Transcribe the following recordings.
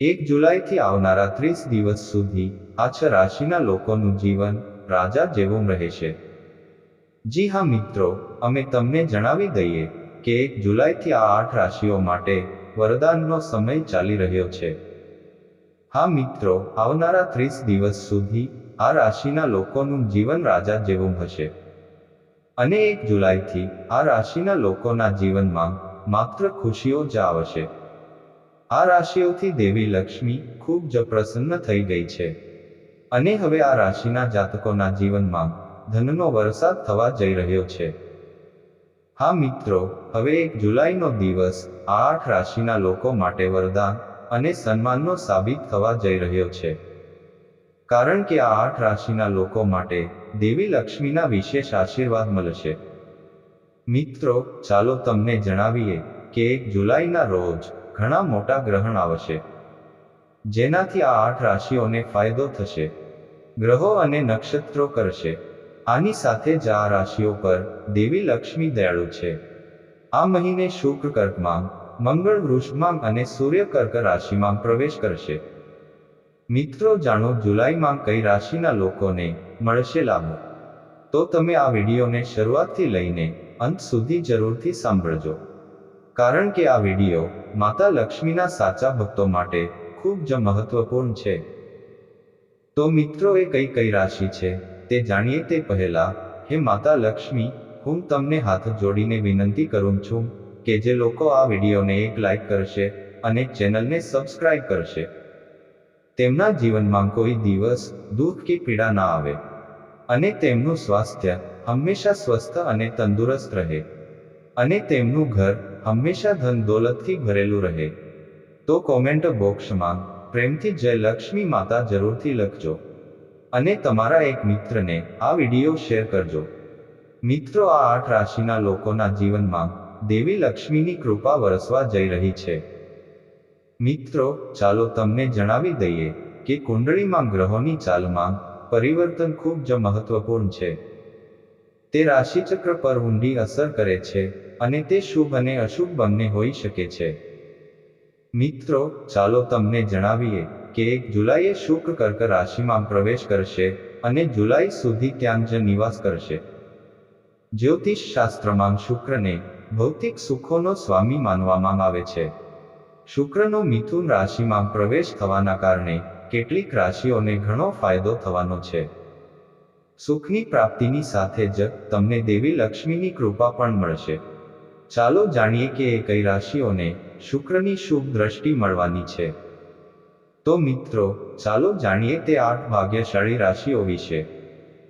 એક જુલાઈથી આવનારા ત્રીસ દિવસ સુધી આ છ રાશિના લોકોનું જીવન રાજા જેવું રહેશે. જી હા મિત્રો, અમે તમને જણાવી દઈએ કે એક જુલાઈથી આ આઠ રાશિઓ માટે વરદાનનો સમય ચાલી રહ્યો છે. હા મિત્રો, આવનારા ત્રીસ દિવસ સુધી આ રાશિના લોકોનું જીવન રાજા જેવું હશે. અને એક જુલાઈથી આ રાશિના લોકોના જીવનમાં માત્ર ખુશીઓ જ આવશે. આ રાશિઓથી દેવી લક્ષ્મી ખૂબ જ પ્રસન્ન થઈ ગઈ છે. અને હવે આ રાશિના જાતકોના જીવનમાં ધનનો વરસાદ થવા જઈ રહ્યો છે. હા મિત્રો, હવે એક જુલાઈનો દિવસ આ આઠ રાશિના લોકો માટે વરદાન અને સન્માનનો સાબિત થવા જઈ રહ્યો છે. કારણ કે આ આઠ રાશિના લોકો માટે દેવી લક્ષ્મીના વિશેષ આશીર્વાદ મળશે. મિત્રો, ચાલો તમને જણાવીએ કે એક જુલાઈના રોજ ઘણા મોટા ગ્રહણ આવશે. જેનાથી આ આઠ રાશિઓને ફાયદો થશે. ગ્રહો અને નક્ષત્રો કરશે. આની સાથે જ આ રાશિઓ પર દેવી લક્ષ્મી દયાળુ છે. આ મહિને શુક્ર કર્કમાં, મંગળ વૃષભમાં અને સૂર્ય કર્ક રાશિમાં પ્રવેશ કરશે. મિત્રો, જાણો જુલાઈમાં કઈ રાશિના લોકોને મળશે લાભ? તો તમે આ વિડીયોને શરૂઆતથી લઈને અંત સુધી જરૂરથી સાંભળજો. કારણ કે આ વીડિયો માતા લક્ષ્મીના સાચા ભક્તો માટે ખૂબ જ મહત્વપૂર્ણ છે. તો મિત્રો એ કઈ કઈ રાશિ છે તે જાણીએ તે પહેલા, હે માતા લક્ષ્મી, હું તમને હાથ જોડીને વિનંતી કરું છું કે જે લોકો આ વિડીયોને એક લાઈક કરશે અને ચેનલને સબસ્ક્રાઇબ કરશે. તેમના જીવનમાં કોઈ દિવસ દુઃખ કે પીડા ના આવે અને તેમનું સ્વાસ્થ્ય હંમેશા સ્વસ્થ અને તંદુરસ્ત રહે અને તેમનું ઘર હંમેશા ધન દોલતથી ભરેલું રહે. તો કોમેન્ટ બોક્સમાં પ્રેમથી જય લક્ષ્મી માતા જરૂરથી લખજો. અને તમારા એક મિત્રને આ વીડિયો શેર કરજો. મિત્રો, આ આઠ રાશિના લોકોના જીવનમાં દેવી લક્ષ્મીની કૃપા વરસવા જઈ રહી છે. મિત્રો, ચાલો તમને જણાવી દઈએ કે કુંડળીમાં ગ્રહોની ચાલમાં પરિવર્તન ખૂબ જ મહત્વપૂર્ણ છે. તે રાશિચક્ર પર ઊંડી અસર કરે છે અને તે શુભ અને અશુભ બંને હોઈ શકે છે. મિત્રો, ચાલો તમને જણાવીએ કે એક જુલાઈએ શુક્ર કર્ક રાશિમાં પ્રવેશ કરશે અને જુલાઈ સુધી ત્યાં જ નિવાસ કરશે. જ્યોતિષ શાસ્ત્રમાં શુક્રને ભૌતિક સુખોનો સ્વામી માનવામાં આવે છે. શુક્રનો મિથુન રાશિમાં પ્રવેશ થવાના કારણે કેટલીક રાશિઓને ઘણો ફાયદો થવાનો છે. સુખની પ્રાપ્તિની સાથે જ તમને દેવી લક્ષ્મીની કૃપા પણ મળશે. ચાલો જાણીએ કે એ કઈ રાશિઓને શુક્રની શુભ દ્રષ્ટિ મળવાની છે. તો મિત્રો, ચાલો જાણીએ તે આઠ ભાગ્યશાળી રાશિઓ વિશે.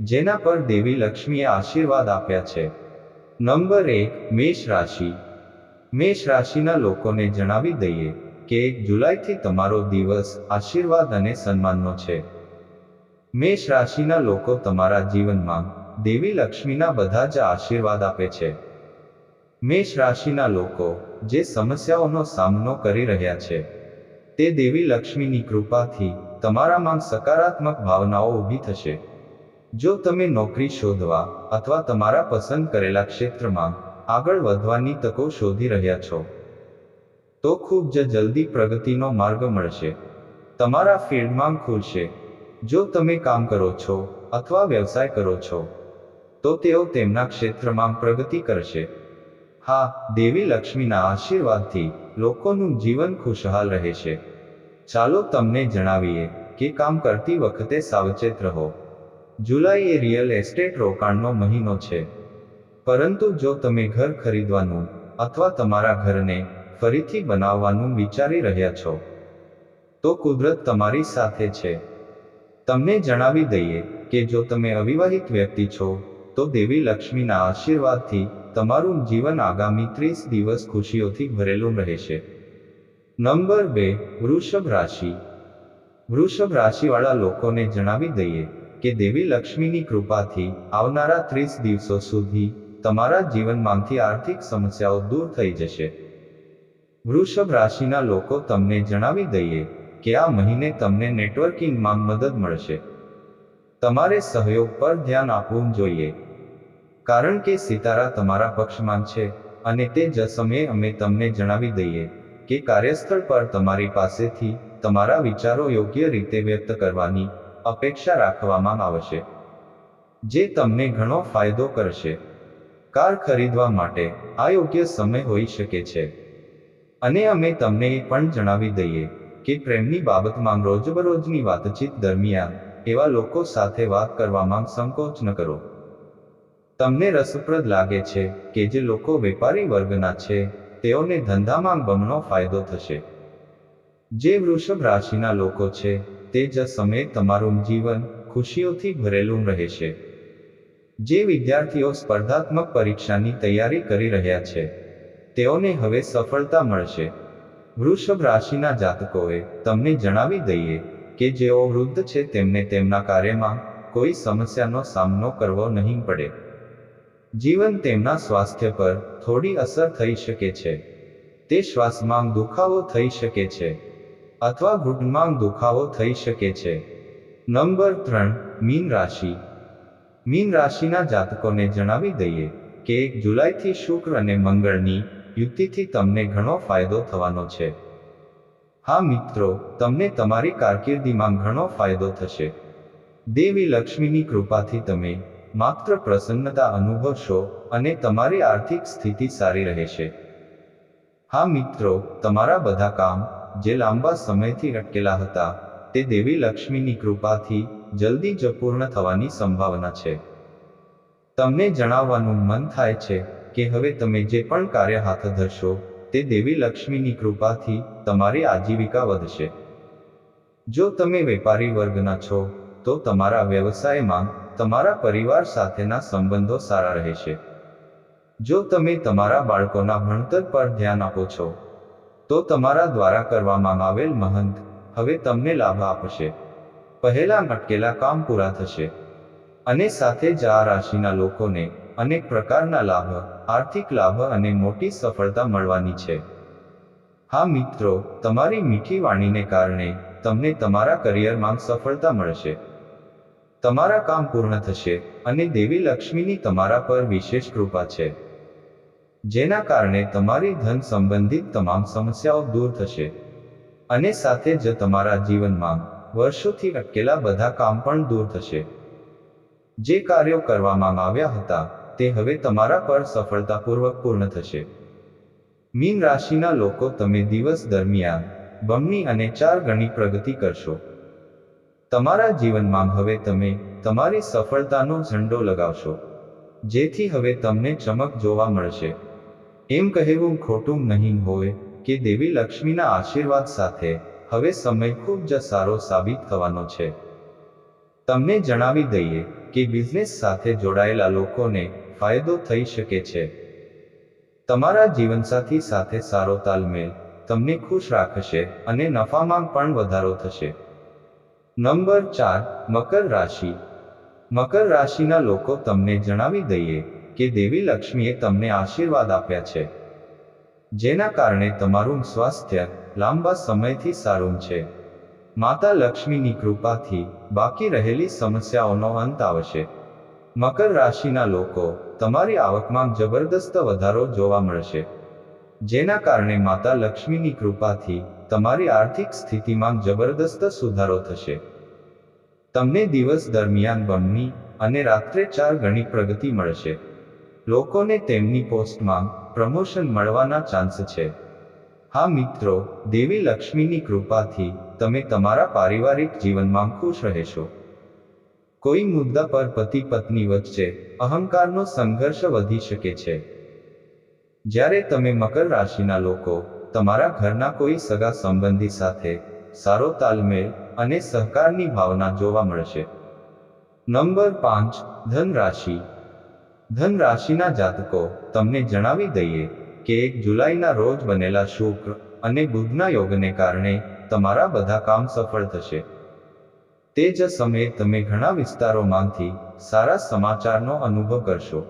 જેના પર દેવી લક્ષ્મીએ આશીર્વાદ આપ્યા છે. નંબર એક, મેષ રાશિ. મેષ રાશિના લોકોને જણાવી દઈએ કે એક જુલાઈથી તમારો દિવસ આશીર્વાદ અને સન્માનનો છે. મેષ રાશિના લોકો તમારા જીવનમાં દેવી લક્ષ્મીના બધા જ આશીર્વાદ આપે છે. મેષ રાશિના લોકો જે સમસ્યાઓનો સામનો કરી રહ્યા છે, તે દેવી લક્ષ્મીની કૃપાથી તમારામાં સકારાત્મક ભાવનાઓ ઊભી થશે. જો તમે નોકરી શોધવા અથવા તમારા પસંદ કરેલા ક્ષેત્રમાં આગળ વધવાની તકો શોધી રહ્યા છો, તો ખૂબ જ જલ્દી પ્રગતિનો માર્ગ મળશે. તમારા ફિલ્ડમાં ખુલશે જો તમે કામ કરો છો અથવા વ્યવસાય કરો છો, તો તેઓ તેમના ક્ષેત્રમાં પ્રગતિ કરશે. હા, દેવી લક્ષ્મીના આશીર્વાદથી લોકોનું જીવન ખુશહાલ રહેશે. ચાલો તમને જણાવીએ કે કામ કરતી વખતે સાવચેત રહો. જુલાઈ એ રિયલ એસ્ટેટ રોકાણનો મહિનો છે. પરંતુ જો તમે ઘર ખરીદવાનું અથવા તમારા ઘરને ફરીથી બનાવવાનું વિચારી રહ્યા છો, તો કુદરત તમારી સાથે છે. તમને જણાવી દઈએ કે જો તમે અવિવાહિત વ્યક્તિ છો, તો દેવી લક્ષ્મીના આશીર્વાદથી તમારું જીવન આગામી ત્રીસ દિવસ ખુશીઓથી ભરેલું રહેશે. નંબર બે, વૃષભ રાશિ. વૃષભ રાશિવાળા લોકોને જણાવી દઈએ કે દેવી લક્ષ્મીની કૃપાથી આવનારા ત્રીસ દિવસો સુધી તમારા જીવનમાંથી આર્થિક સમસ્યાઓ દૂર થઈ જશે. વૃષભ રાશિના લોકો તમને જણાવી દઈએ કે આ મહિને તમને નેટવર્કિંગમાં મદદ મળશે. તમારે સહયોગ પર ધ્યાન આપવું જોઈએ. કારણ કે સિતારા તમારા પક્ષમાં છે, અને તે જ સમયે અમે તમને જણાવી દઈએ કે કાર્યસ્થળ પર તમારી પાસેથી તમારા વિચારો યોગ્ય રીતે વ્યક્ત કરવાની અપેક્ષા રાખવામાં આવશે, જે તમને ઘણો ફાયદો કરશે. કાર ખરીદવા માટે આ યોગ્ય સમય હોઈ શકે છે. અને અમે તમને એ પણ જણાવી દઈએ કે પ્રેમની બાબતમાં રોજબરોજની વાતચીત દરમિયાન એવા લોકો સાથે વાત કરવામાં સંકોચ ન કરો. તમને રસપ્રદ લાગે છે કે જે લોકો વેપારી વર્ગના છે, તેઓને ધંધામાં બમણો ફાયદો થશે. જે વૃષભ રાશિના લોકો છે, તે જ સમયે તમારું જીવન ખુશીઓથી ભરેલું રહેશે. જે વિદ્યાર્થીઓ સ્પર્ધાત્મક પરીક્ષાની તૈયારી કરી રહ્યા છે, તેઓને હવે સફળતા મળશે. વૃષભ રાશિના જાતકોએ તમને જણાવી દઈએ કે જેઓ વૃદ્ધ છે તેમને તેમના કાર્યમાં કોઈ સમસ્યાનો સામનો કરવો નહીં પડે. જીવન તેમના સ્વાસ્થ્ય પર થોડી અસર થઈ શકે છે. તે શ્વાસમાં દુખાવો થઈ શકે છે. અથવા ઘૂંટમાં દુખાવો થઈ શકે છે. નંબર ત્રણ, મીન રાશિ. મીન રાશિના જાતકોને જણાવી દઈએ કે એક જુલાઈથી શુક્ર અને મંગળની યુક્તિથી તમને ઘણો ફાયદો થવાનો છે. હા મિત્રો, તમને તમારી કારકિર્દીમાં ઘણો ફાયદો થશે. દેવી લક્ષ્મીની કૃપાથી તમે માત્ર પ્રસન્નતા અનુભવશો અને તમારી આર્થિક સ્થિતિ સારી રહેશે. હા મિત્રો, તમારા બધા કામ જે લાંબા સમયથી અટકેલા હતા, તે દેવી લક્ષ્મીની કૃપાથી જલ્દી જ પૂર્ણ થવાની સંભાવના છે. તમને જણાવવાનું મન થાય છે કે હવે તમે જે પણ કાર્ય હાથ ધરશો, તે દેવી લક્ષ્મીની કૃપાથી તમારી આજીવિકા વધશે. જો તમે વેપારી વર્ગના છો, તો તમારા વ્યવસાયમાં તમારા પરિવાર સાથેના સંબંધો સારા રહેશે. જો તમે તમારા બાળકોના ભણતર પર ધ્યાન આપો છો, તો તમારા દ્વારા કરવામાં આવેલ મહંત હવે તમને લાભ આપશે. પહેલા અટકેલા કામ પૂરા થશે. અને સાથે જ આ રાશિના લોકોને અનેક પ્રકારના લાભ, આર્થિક લાભ અને મોટી સફળતા મળવાની છે. હા મિત્રો, તમારી મીઠી વાણીને કારણે તમને તમારા કરિયરમાં સફળતા મળશે. તમારા કામ પૂર્ણ થશે અને દેવી લક્ષ્મીની તમારા પર વિશેષ કૃપા છે. જેના કારણે તમારી ધન સંબંધિત તમામ સમસ્યાઓ દૂર થશે. અને સાથે જ તમારા જીવનમાં વર્ષોથી અટકેલા બધા કામ પણ દૂર થશે. જે કાર્યો કરવામાં આવ્યા હતા તે હવે તમારા પર સફળતાપૂર્વક પૂર્ણ થશે. મીન રાશિના લોકો તમે દિવસ દરમિયાન બમણી અને ચાર ગણી પ્રગતિ કરશો. તમારા જીવનમાં હવે તમે તમારી સફળતાનો ઝંડો લગાવશો, જેથી હવે તમને ચમક જોવા મળશે. એમ કહેવું ખોટું નહીં હોય કે દેવી લક્ષ્મીના આશીર્વાદ સાથે હવે સમય ખૂબ જ સારો સાબિત થવાનો છે. તમને જણાવી દઈએ કે બિઝનેસ સાથે જોડાયેલા લોકોને ફાયદો થઈ શકે છે. તમારા જીવનસાથી સાથે સારો તાલમેલ તમને ખુશ રાખશે અને નફામાં પણ વધારો થશે. નંબર ચાર, મકર રાશિ. મકર રાશિના લોકો તમને જણાવી દઈએ કે દેવી લક્ષ્મીએ તમને આશીર્વાદ આપ્યા છે. જેના કારણે તમારું સ્વાસ્થ્ય લાંબા સમયથી સારું છે. માતા લક્ષ્મીની કૃપાથી બાકી રહેલી સમસ્યાઓનો અંત આવશે. મકર રાશિના લોકો, તમારી આવકમાં જબરદસ્ત વધારો જોવા મળશે. જેના કારણે માતા લક્ષ્મીની કૃપાથી, તમારી આર્થિક સ્થિતિમાં જબરદસ્ત સુધારો થશે. તમને દિવસ દરમિયાન બમણી અને રાત્રે ચાર ગણી પ્રગતિ મળશે. લોકોને તેમની પોસ્ટમાં પ્રમોશન મળવાના ચાન્સ છે. હા મિત્રો, દેવી લક્ષ્મીની કૃપાથી, તમે તમારા પારિવારિક જીવનમાં ખુશ રહેશો. કોઈ મુદ્દા પર પતિ પત્ની વચ્ચે અહંકારનો સંઘર્ષ વધી શકે છે. જ્યારે તમે મકર રાશિના લોકો, તમારા ઘરના કોઈ સગા સંબંધી સાથે સારો તાલમેલ અને સહકારની ભાવના જોવા મળશે. નંબર પાંચ, ધન રાશિ. ધન રાશિના જાતકો, તમને જણાવી દઈએ કે એક જુલાઈના રોજ બનેલા શુક્ર અને બુધના યોગને કારણે તમારા બધા કામ સફળ થશે. તે જ સમયે તમે ઘણા વિસ્તારોમાંથી સારા સમાચારનો અનુભવ કરશો.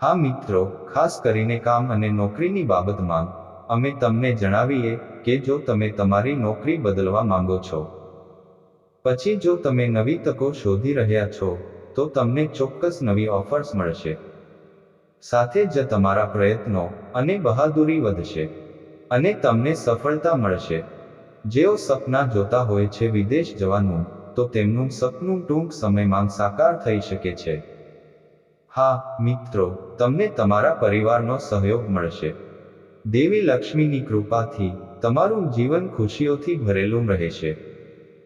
હા મિત્રો, ખાસ કરીને કામ અને નોકરીની બાબતમાં, અમે તમને જણાવીએ કે જો તમે તમારી નોકરી બદલવા માંગો છો, પછી જો તમે નવી તકો શોધી રહ્યા છો, તો તમને ચોક્કસ નવી ઓફર્સ મળશે. સાથે જ તમારા પ્રયત્નો અને બહાદુરી વધશે અને તમને સફળતા મળશે. જેઓ સપના જોતા હોય છે વિદેશ જવાનું તો તેમનું સપનું ટૂંક સમયમાં સાકાર થઈ શકે છે. હા, મિત્રો, તમને તમારા પરિવારનો સહયોગ મળશે. દેવી લક્ષ્મીની કૃપાથી તમારું જીવન ખુશીઓથી ભરેલું રહેશે.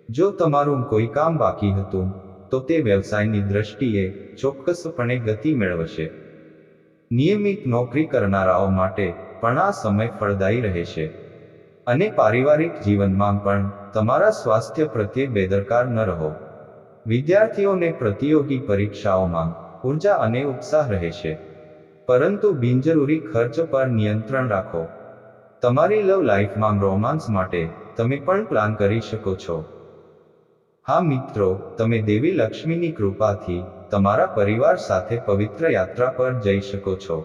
જો તમારું કોઈ કામ બાકી હતું, તો તે વ્યવસાયની દ્રષ્ટિએ ચોક્કસપણે ગતિ મેળવશે. નિયમિત નોકરી કરનારાઓ માટે પણ આ સમય ફળદાયી રહેશે. અને પારિવારિક જીવનમાં પણ તમારા સ્વાસ્થ્ય પ્રત્યે બેદરકાર ન રહો. વિદ્યાર્થીઓને પ્રતિયોગી પરીક્ષાઓમાં ઊર્જા અને ઉત્સાહ રહેશે પરંતુ બિનજરૂરી ખર્ચ પર નિયંત્રણ રાખો. તમારી લવ લાઈફમાં રોમાન્સ માટે તમે પણ પ્લાન કરી શકો છો. હા મિત્રો, તમે દેવી લક્ષ્મીની કૃપાથી તમારા પરિવાર સાથે પવિત્ર યાત્રા પર જઈ શકો છો.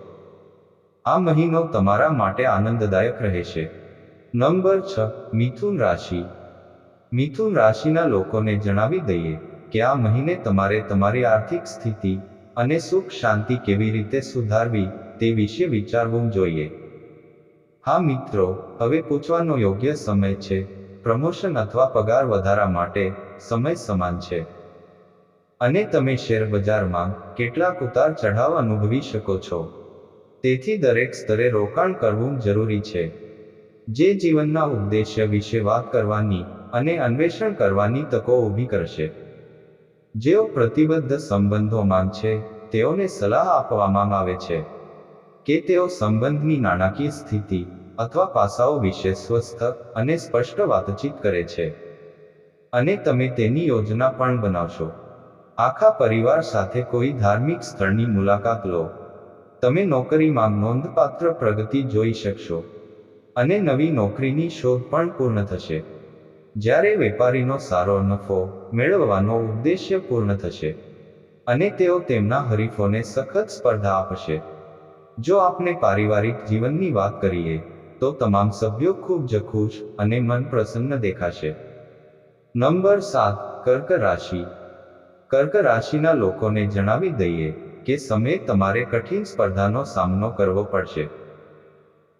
આ મહિનો તમારા માટે આનંદદાયક રહેશે. નંબર છ, મિથુન રાશિ. મિથુન રાશિના લોકોને જણાવી દઈએ કે આ મહિને તમારે તમારી આર્થિક સ્થિતિ અને સુખ શાંતિ કેવી રીતે સુધારવી તે વિશે વિચારવું જોઈએ. હા મિત્રો, હવે પૂછવાનો યોગ્ય સમય છે. પ્રમોશન અથવા પગાર વધારા માટે સમય સમાન છે. અને તમે શેર બજારમાં કેટલાક ઉતાર ચઢાવ અનુભવી શકો છો. તેથી દરેક સ્તરે રોકાણ કરવું જરૂરી છે. જે જીવનના ઉદ્દેશ્ય વિશે વાત કરવાની અને અન્વેષણ કરવાની તકો ઊભી કરશે. જેઓ પ્રતિબદ્ધ સંબંધોમાં છે, તેઓને સલાહ આપવામાં આવે છે કે તેઓ સંબંધની નાણાકીય સ્થિતિ અથવા પાસાઓ વિશે સ્વસ્થ અને સ્પષ્ટ વાતચીત કરે છે અને તમે તેની યોજના પણ બનાવશો. આખા પરિવાર સાથે કોઈ ધાર્મિક સ્થળની મુલાકાત લો. તમે નોકરીમાં નોંધપાત્ર પ્રગતિ જોઈ શકશો. અને નવી નોકરીની શોધ પણ પૂર્ણ થશે. જ્યારે વેપારીનો સારો નફો મેળવવાનો ઉદ્દેશ્ય પૂર્ણ થશે અને તેઓ તેમના હરીફોને સખત સ્પર્ધા આપશે. જો આપણે પારિવારિક જીવનની વાત કરીએ, તો તમામ સભ્યો ખૂબ જ ખુશ અને મન પ્રસન્ન દેખાશે. નંબર સાત, કર્ક રાશિ. કર્ક રાશિના લોકોને જણાવી દઈએ કે સમય તમારે કઠિન સ્પર્ધાનો સામનો કરવો પડશે.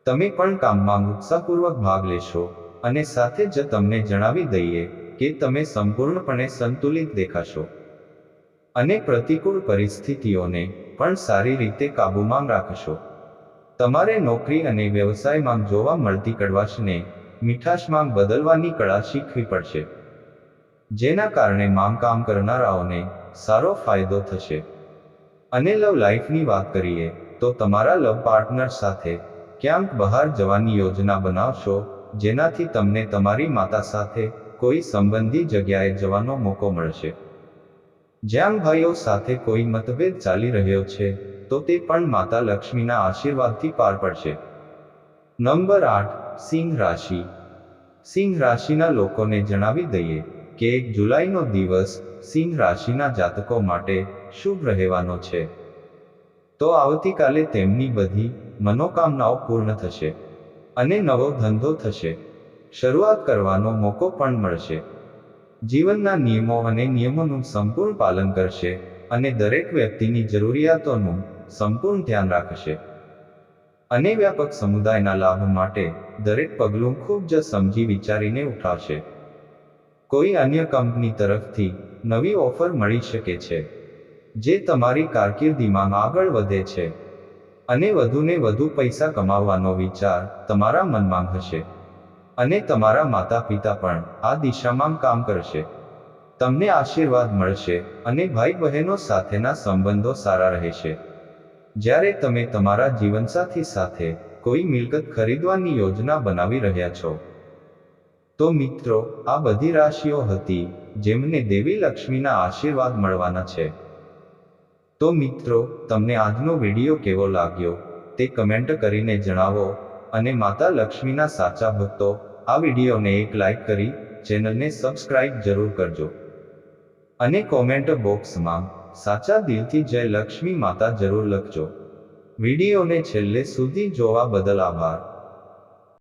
તમે પણ કામમાં ઉત્સાહપૂર્વક ભાગ લેશો અને સાથે જ તમને જણાવી દઈએ કે તમે સંપૂર્ણપણે સંતુલિત દેખાશો. અને પ્રતિકૂળ પરિસ્થિતિઓને પણ સારી રીતે કાબૂમાં રાખશો. તમારે નોકરી અને વ્યવસાયમાં જોવા મળતી કડવાશને મીઠાશમાં બદલવાની કળા શીખવી પડશે. જેના કારણે માંગ કામ કરનારાઓને સારો ફાયદો થશે. અને લવ લાઈફની વાત કરીએ તો તમારા લવ પાર્ટનર સાથે ક્યાંક બહાર જવાની યોજના બનાવશો, જેનાથી તમને તમારી માતા સાથે કોઈ સંબંધી જગ્યાએ જવાનો મોકો મળશે. જ્યાં ભાઈઓ સાથે કોઈ મતભેદ ચાલી રહ્યો છે, તો તે પણ માતા લક્ષ્મીના આશીર્વાદથી પાર પડશે. નંબર આઠ, સિંહ રાશિ. સિંહ રાશિના લોકોને જણાવી દઈએ કે એક જુલાઈનો દિવસ સિંહ રાશિના જાતકો માટે શુભ રહેવાનો છે. તો આવતીકાલે તેમની બધી મનોકામનાઓ પૂર્ણ થશે અને નવો ધંધો થશે. શરૂઆત કરવાનો મોકો પણ મળશે. જીવનના નિયમો અને નિયમોનું સંપૂર્ણ પાલન કરશે અને દરેક વ્યક્તિની જરૂરિયાતોનું સંપૂર્ણ ધ્યાન રાખશે. અને વ્યાપક સમુદાયના લાભ માટે દરેક પગલું ખૂબ જ સમજી વિચારીને ઉઠાવશે કોઈ અન્ય કંપની તરફથી નવી ઓફર મળી શકે છે, જે તમારી કારકિર્દીમાં આગળ વધે છે. અને વધુને વધુ પૈસા કમાવવાનો વિચાર તમારા મનમાં હશે. અને તમારા માતા પિતા પણ આ દિશામાં કામ કરશે. તમને આશીર્વાદ મળશે અને ભાઈ બહેનો સાથેના સંબંધો સારા રહેશે. જ્યારે તમે તમારા જીવનસાથી સાથે કોઈ મિલકત ખરીદવાની યોજના બનાવી રહ્યા છો. તો મિત્રો, આ બધી રાશિઓ હતી જેમને દેવી લક્ષ્મીના આશીર્વાદ મળવાના છે. તો મિત્રો, તમને આજનો વીડિયો કેવો લાગ્યો? તે કમેન્ટ કરીને જણાવો અને માતા લક્ષ્મીના સાચા ભક્તો, આ વિડીયોને એક લાઈક કરી, ચેનલને સબસ્ક્રાઇબ જરૂર કરજો. અને કોમેન્ટ બોક્સમાં, સાચા દિલથી જય લક્ષ્મી માતા જરૂર લખજો. વિડીયોને છેલ્લે સુધી જોવા બદલ આભાર.